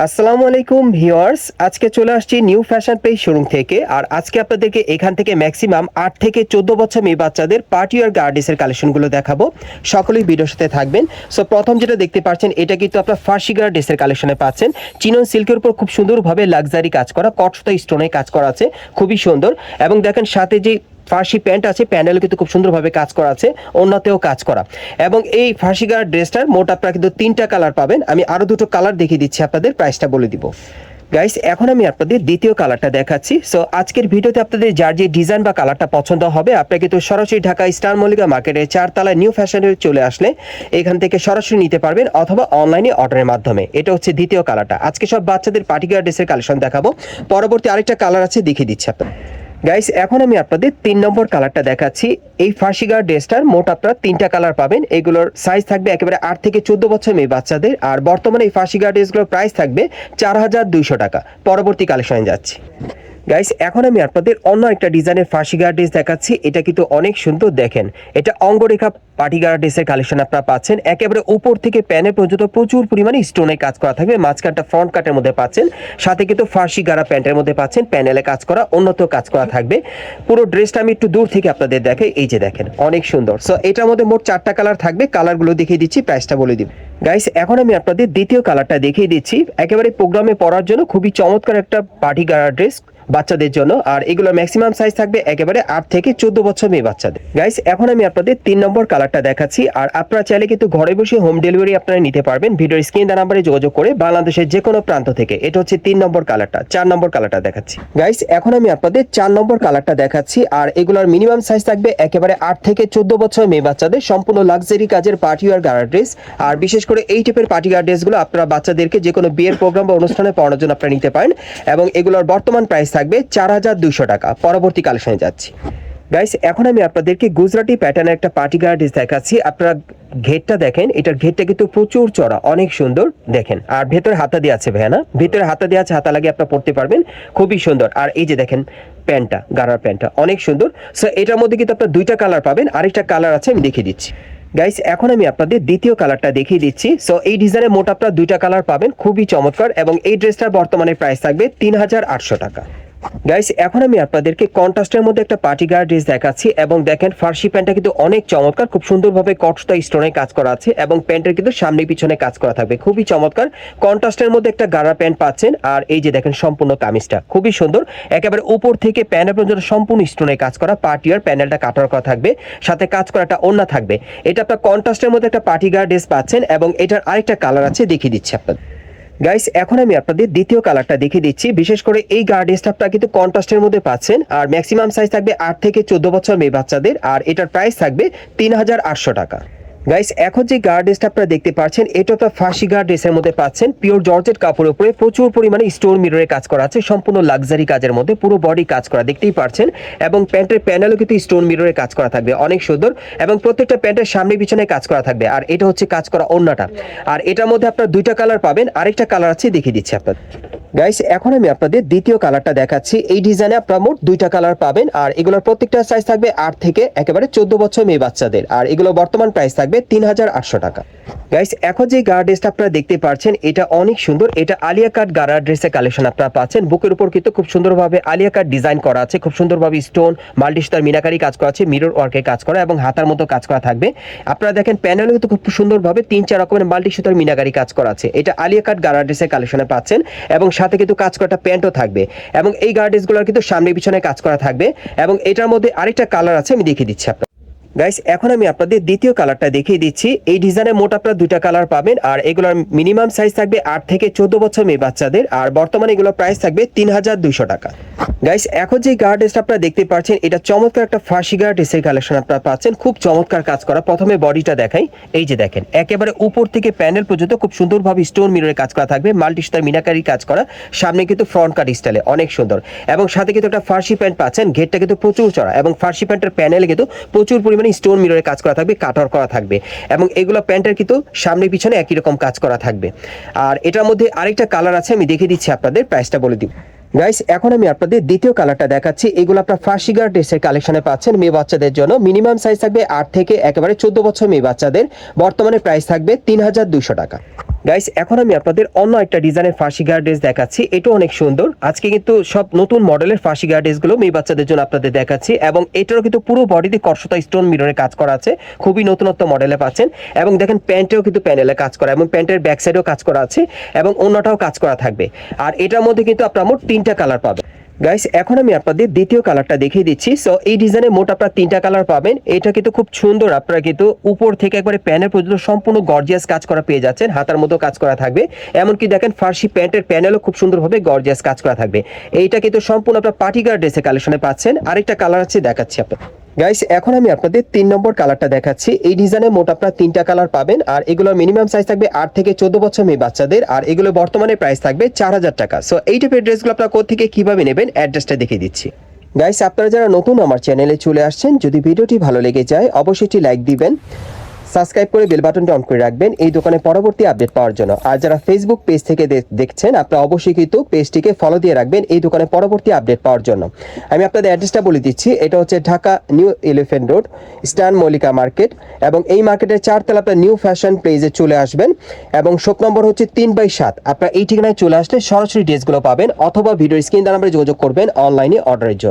আসসালামু আলাইকুম ভিউয়ার্স, আজকে চলে আসছি নিউ ফ্যাশন পেজ শোরুম থেকে, আর আজকে আপনাদেরকে এখান থেকে ম্যাক্সিমাম আট থেকে চোদ্দ বছর মেয়ে বাচ্চাদের পার্টি আর গার্ডিসের কালেকশনগুলো দেখাবো, সকলেই ভিডিওর সাথে থাকবেন। সো প্রথম যেটা দেখতে পাচ্ছেন, এটা কিন্তু আপনার ফার্সি গার্ডিসের কালেকশনে পাচ্ছেন। চিনন সিল্কের উপর খুব সুন্দরভাবে লাক্সারি কাজ করা, কটসুতা স্টোনে কাজ করা আছে, খুবই সুন্দর। এবং দেখেন সাথে যে ফার্সি প্যান্ট আছে প্যান্ডেল কিন্তু খুব সুন্দরভাবে কাজ করা আছে অন্যতেও কাজ করা। এবং এই ফার্সি গার ড্রেসটার মোট আপনারা কিন্তু তিনটা কালার পাবেন। আমি আরও দুটো কালার দেখিয়ে দিচ্ছি, আপনাদের প্রাইসটা বলে দিব। গাইস এখন আমি আপনাদের দ্বিতীয় কালারটা দেখাচ্ছি। সো আজকের ভিডিওতে আপনাদের যার যে ডিজাইন বা কালারটা পছন্দ হবে, আপনারা কিন্তু সরাসরি ঢাকা স্টার মল্লিকা মার্কেটের চারতলায় নিউ ফ্যাশনে চলে আসলে এখান থেকে সরাসরি নিতে পারবেন অথবা অনলাইনে অর্ডারের মাধ্যমে। এটা হচ্ছে দ্বিতীয় কালারটা। আজকে সব বাচ্চাদের পার্টিকুলার ড্রেসের কালেকশন দেখাবো। পরবর্তী আরেকটা কালার আছে, দেখিয়ে দিচ্ছি আপনাদের। গাইস এখন আমি আপনাদের তিন নম্বর কালারটা দেখাচ্ছি। এই ফার্সিগার ড্রেসটার মোট আপনারা তিনটা কালার পাবেন। এগুলোর সাইজ থাকবে একেবারে আট থেকে চোদ্দ বছর মেয়ে বাচ্চাদের। আর বর্তমানে এই ফার্সিগার ড্রেসগুলোর প্রাইস থাকবে চার হাজার দুইশো টাকা। পরবর্তী কালেকশনে যাচ্ছি। গাইস এখন আমি আপনাদের অন্য একটা ডিজাইনের ফার্সি ড্রেস দেখাচ্ছি। এটা কিন্তু অনেক সুন্দর, দেখেন। এটা অঙ্গরেখা পাটিগার ড্রেসের কালেকশন আপনারা পাচ্ছেন। একেবারে উপর থেকে প্যানে পর্যন্ত প্রচুর পরিমাণে স্টোনে কাজ করা থাকবে। মাঝখানটা ফ্রন্ট কাটের মধ্যে পাচ্ছেন। সাথে কিন্তু ফার্সি গাড়া প্যান্টের মধ্যে পাচ্ছেন। প্যানেলে কাজ করা উন্নত কাজ করা থাকবে। পুরো ড্রেসটা আমি একটু দূর থেকে আপনাদের দেখে এই যে দেখেন, অনেক সুন্দর। সো এটার মধ্যে মোট চারটা কালার থাকবে। কালারগুলো দেখিয়ে দিচ্ছি প্রাইসটা বলে দিব। গাইস এখন আমি আপনাদের দ্বিতীয় কালারটা দেখিয়ে দিচ্ছি। একেবারে প্রোগ্রামে পড়ার জন্য খুবই চমৎকার একটা পার্টি গাড়া ড্রেস বাচ্চাদের জন্য। আর এগুলো ম্যাক্সিমাম সাইজ থাকবে একেবারে আট থেকে চোদ্দ বছর মেয়ে বাচ্চাদের। গাইস এখন আমি আপনাদের তিন নম্বর কালারটা দেখাচ্ছি। আর আপনারা চাইলে কিন্তু ঘরে বসে হোম ডেলিভারি আপনারা নিতে পারবেন। ভিডিওর স্ক্রিন নাম্বারে যোগাযোগ করে বাংলাদেশের যে কোনো প্রান্ত থেকে। এটা হচ্ছে তিন নম্বর কালারটা চার নম্বর কালারটা দেখাচ্ছি। গাইস এখন আমি আপনাদের চার নম্বর কালারটা দেখাচ্ছি। আর এগুলোর মিনিমাম সাইজ থাকবে একেবারে আট থেকে চোদ্দ বছর মেয়ে বাচ্চাদের। সম্পূর্ণ লাক্সারি কাজের পার্টি ওয়ার গার্ড ড্রেস আর বিশেষ করে এই টাইপের পার্টি গার্ড ড্রেসগুলো আপনারা বাচ্চাদেরকে যে কোনো বিয়ের প্রোগ্রাম বা অনুষ্ঠানে পড়ানোর জন্য আপনারা নিতে পারেন। এবং এগুলোর বর্তমান প্রাইস থাকবে চার হাজার দুশো টাকা। পরবর্তী কালেকশনে যাচ্ছি। গাইস এখন আমি আপনাদেরকে গুজরাটি প্যাটার্নের একটা পার্টি গার্ড দেখাচ্ছি। আপনারা ঘেরটা দেখেন, এটার ঘেরটা কিন্তু প্রচুর চড়া, অনেক সুন্দর। দেখেন, আর ভেতরে হাতা দিয়ে আছে ভাইয়া, না? ভেতরে হাতা দিয়ে আছে, হাতা লাগিয়ে আপনারা পড়তে পারবেন। খুবই সুন্দর। আর এই যে দেখেন, প্যান্টটা, গারার প্যান্টটা, অনেক সুন্দর। সো এটার মধ্যে কিন্তু আপনার দুইটা কালার পাবেন। আরেকটা কালার আছে, আমি দেখিয়ে দিচ্ছি। গাইস এখন আমি আপনাদের দ্বিতীয় কালারটা দেখিয়ে দিচ্ছি। সো এই ডিজাইনে মোট আপনারা দুইটা কালার পাবেন। খুবই চমৎকার। এবং এই ড্রেসটার বর্তমানে প্রাইস থাকবে তিন হাজার আটশো টাকা। গাইস এখন আমি আপনাদেরকে কন্ট্রাস্টের মধ্যে একটা পার্টি গার্ড ড্রেস দেখাচ্ছি এবং দেখেন ফার্সি প্যান্টটা কিন্তু অনেক চমৎকার, খুব সুন্দরভাবে কটসটা স্টোনে কাজ করা আছে এবং প্যান্টের কিন্তু সামনে পিছনে কাজ করা থাকবে। খুবই চমৎকার। কন্ট্রাস্টের মধ্যে একটা গাড়া প্যান্ট পাচ্ছেন আর এই যে দেখেন সম্পূর্ণ কামিজটা, খুবই সুন্দর। একেবারে উপর থেকে প্যানেল পর্যন্ত সম্পূর্ণ স্টোনে কাজ করা পার্টি আর প্যানেলটা কাটার করা থাকবে, সাথে কাজ করা একটা ওন্না থাকবে। এটা আপনার কন্ট্রাস্টের মধ্যে একটা পার্টি গার্ড ড্রেস পাচ্ছেন এবং এটার আরেকটা কালার আছে, দেখিয়ে দিচ্ছি আপনাদের। গাইস এখন আমি আপনাদের দ্বিতীয় কালারটা দেখিয়ে দিচ্ছি। বিশেষ করে এই গার্ড স্টাফটা কিন্তু কন্ট্রাস্টের মধ্যে পাচ্ছেন, আর ম্যাক্সিমাম সাইজ থাকবে আট থেকে চোদ্দ বছর মেয়ে বাচ্চাদের, আর এটার প্রাইস থাকবে তিন হাজার আটশো টাকা। গাইস এখন যে গার্ড ড্রেসটা আপনারা দেখতে পাচ্ছেন, এটা তো ফাঁসি গার্ড ড্রেসের মধ্যে পাচ্ছেন। পিওর জর্জেট কাপড়ের উপরে প্রচুর পরিমাণে স্টোন মিররে কাজ করা আছে, সম্পূর্ণ লাক্সারি কাজের মধ্যে, পুরো বডি কাজ করা, দেখতেই পাচ্ছেন। এবং প্যান্টের প্যানেলও কিন্তু স্টোন মিররে কাজ করা থাকবে, অনেক সুন্দর। এবং প্রত্যেকটা প্যান্টের সামনে পিছনে কাজ করা থাকবে, আর এটা হচ্ছে কাজ করা অন্যটা আর এটার মধ্যে আপনারা দুইটা কালার পাবেন, আরেকটা কালার আছে, দেখিয়ে দিচ্ছি আপনাদের। গাইস এখন আমি আপনাদের দ্বিতীয় কালারটা দেখাচ্ছি। এই ডিজাইনে আপনারা মোট দুইটা কালার পাবেন, আর এগুলোর প্রত্যেকটা সাইজ থাকবে আট থেকে একেবারে চোদ্দ বছর মেয়ে বাচ্চাদের, আর এগুলো বর্তমান প্রাইস থাকবে তিন হাজার আটশো টাকা। গাইস এখন যে গার্ড ড্রেসটা আপনারা দেখতে পাচ্ছেন, এটা অনেক সুন্দর। এটা আলিয়া কাট গারা ড্রেসের কালেকশন আপনারা পাচ্ছেন। বুকের উপর কিন্তু খুব সুন্দরভাবে আলিয়া কাট ডিজাইন করা আছে। খুব সুন্দরভাবে স্টোন মাল্টিস্টার মিনাকারি কাজ করা আছে মিরর ওয়ার্কের কাজ করা এবং হাতার মতো কাজ করা থাকবে। আপনারা দেখেন প্যানেলও কিন্তু খুব সুন্দরভাবে তিন চার রকমের মাল্টি সুতার মিনাকারি কাজ করা আছে। এটা আলিয়া কাট গারা ড্রেসের কালেকশনে পাচ্ছেন এবং সাথে কিন্তু কাজ করা প্যান্টও থাকবে এবং এই গার্ডেসগুলোর কিন্তু সামনে পিছনে কাজ করা থাকবে এবং এটার মধ্যে আরেকটা কালার আছে, আমি দেখিয়ে দিচ্ছি আপনার গাইস এখন আমি আপনাদের দ্বিতীয় কালারটা দেখিয়ে দিচ্ছি। এই ডিজাইনের মোট আপনারা দুইটা কালার পাবেন, আর এগুলোর মিনিমাম সাইজ থাকবে আট থেকে চোদ্দ বছর মেয়ে বাচ্চাদের, আর বর্তমানে এগুলোর প্রাইস থাকবে তিন হাজার দুইশো টাকা। গাইস এখন যে গার্ড ড্রেসটা আপনারা দেখতে পাচ্ছেন, এটা চমৎকার একটা ফার্সি গার্ড ড্রেসের কালেকশন আপনারা পাচ্ছেন। খুব চমৎকার কাজ করা। প্রথমে বডিটা দেখাই। এই যে দেখেন, একেবারে উপর থেকে প্যানেল পর্যন্ত খুব সুন্দরভাবে স্টোন মিররের কাজ করা থাকবে। মাল্টি মিনাকারি কাজ করা। সামনে কিন্তু ফ্রন্ট কাট স্টাইলে অনেক সুন্দর। এবং সাথে কিন্তু একটা ফার্সি প্যান্ট পাচ্ছেন। ঘেরটা কিন্তু প্রচুর চড়া। এবং ফার্সি প্যান্টের প্যানেলে কিন্তু প্রচুর পরিমাণে স্টোন মিররে কাজ করা থাকবে কাটার করা থাকবে এবং এগুলো প্যান্টের কিন্তু সামনে পিছনে একই রকম কাজ করা থাকবে। আর এটার মধ্যে আরেকটা কালার আছে, আমি দেখে দিচ্ছি আপনাদের প্রাইসটা বলে দিই। গাইস এখন আমি আপনাদের দ্বিতীয় কালারটা দেখাচ্ছি, এগুলো আপনার ফার্সি গার্ড ড্রেসের কালেকশনে পাচ্ছেন, মেয়ে বাচ্চাদের জন্য। মিনিমাম সাইজ থাকবে আট থেকে একেবারে চোদ্দ বছর মেয়ে বাচ্চাদের, বর্তমানে প্রাইস থাকবে তিন হাজার দুইশো টাকা। গাইস এখন আমি আপনাদের অন্য একটা ডিজাইনের ফাঁসি গার্ড ড্রেস দেখাচ্ছি। এটা অনেক সুন্দর। আজকে কিন্তু সব নতুন মডেলের ফাঁসি গার্ড ড্রেসগুলো মেয়ে বাচ্চাদের জন্য আপনাদের দেখাচ্ছি এবং এটারও কিন্তু পুরো বডিতে কর্ষতা স্টোন মিররে কাজ করা আছে। খুবই নতুনত্ব মডেলে পাচ্ছেন। এবং দেখেন প্যান্টেও কিন্তু প্যানেলে কাজ করা এবং প্যান্টের ব্যাক সাইডেও কাজ করা আছে এবং অন্যটাও কাজ করা থাকবে। আর এটার মধ্যে কিন্তু আপনার মোট তিনটা কালার পাবেন। গাইস এখন আমি আপনাদের দ্বিতীয় কালারটা দেখিয়ে দিচ্ছি। সো এই ডিজাইনে মোট আপনারা তিনটা কালার পাবেন। এটা কিন্তু খুব সুন্দর। আপনারা কিন্তু উপর থেকে একবারে প্যানের পর্যন্ত সম্পূর্ণ গর্জিয়াস কাজ করা পেয়ে যাচ্ছেন। হাতার মতো কাজ করা থাকবে। এমনকি দেখেন, ফার্সি প্যান্টের প্যানেলও খুব সুন্দরভাবে গর্জিয়াস কাজ করা থাকবে। এইটা কিন্তু সম্পূর্ণ আপনার পার্টি গার্ড ড্রেসের কালেকশনে পাচ্ছেন। আরেকটা কালার আছে, দেখাচ্ছি আপনার গাইস এখন আমি আপনাদের তিন নম্বর কালারটা দেখাচ্ছি। এই ডিজাইনে মোট আপনার তিনটা কালার পাবেন, আর এগুলোর মিনিমাম সাইজ থাকবে আট থেকে চোদ্দ বছর মেয়ে বাচ্চাদের, আর এগুলো বর্তমানে প্রাইস থাকবে চার হাজার টাকা। সো এই টাইপের ড্রেসগুলো আপনারা কোথেকে কীভাবে নেবেন অ্যাড্রেসটা দেখিয়ে দিচ্ছি। গাইস আপনারা যারা নতুন আমার চ্যানেলে চলে আসছেন, যদি ভিডিওটি ভালো লেগে যায়, অবশ্যই একটি লাইক দিবেন। সাবস্ক্রাইব করে বেল বাটনটা অন করে রাখবেন। এই দোকানে পরবর্তী আপডেট পাওয়ার জন্য। আর যারা ফেসবুক পেজ থেকে দেখছেন, আপনারা অবশ্যই কিন্তু পেজটিকে ফলো দিয়ে রাখবেন এই দোকানে পরবর্তী আপডেট পাওয়ার জন্য। আমি আপনাদের অ্যাড্রেসটা বলে দিচ্ছি। এটা হচ্ছে ঢাকা নিউ এলিফেন্ট রোড স্টান মল্লিকা মার্কেট এবং এই মার্কেটের চারতলা আপনার নিউ ফ্যাশন প্লেজে চলে আসবেন এবং শোক নম্বর হচ্ছে তিন বাই সাত। আপনার এই ঠিকানায় চলে আসলে সরাসরি ড্রেসগুলো পাবেন অথবা ভিডিও স্ক্রিন দ্বারা যোগাযোগ করবেন অনলাইনে অর্ডারের জন্য।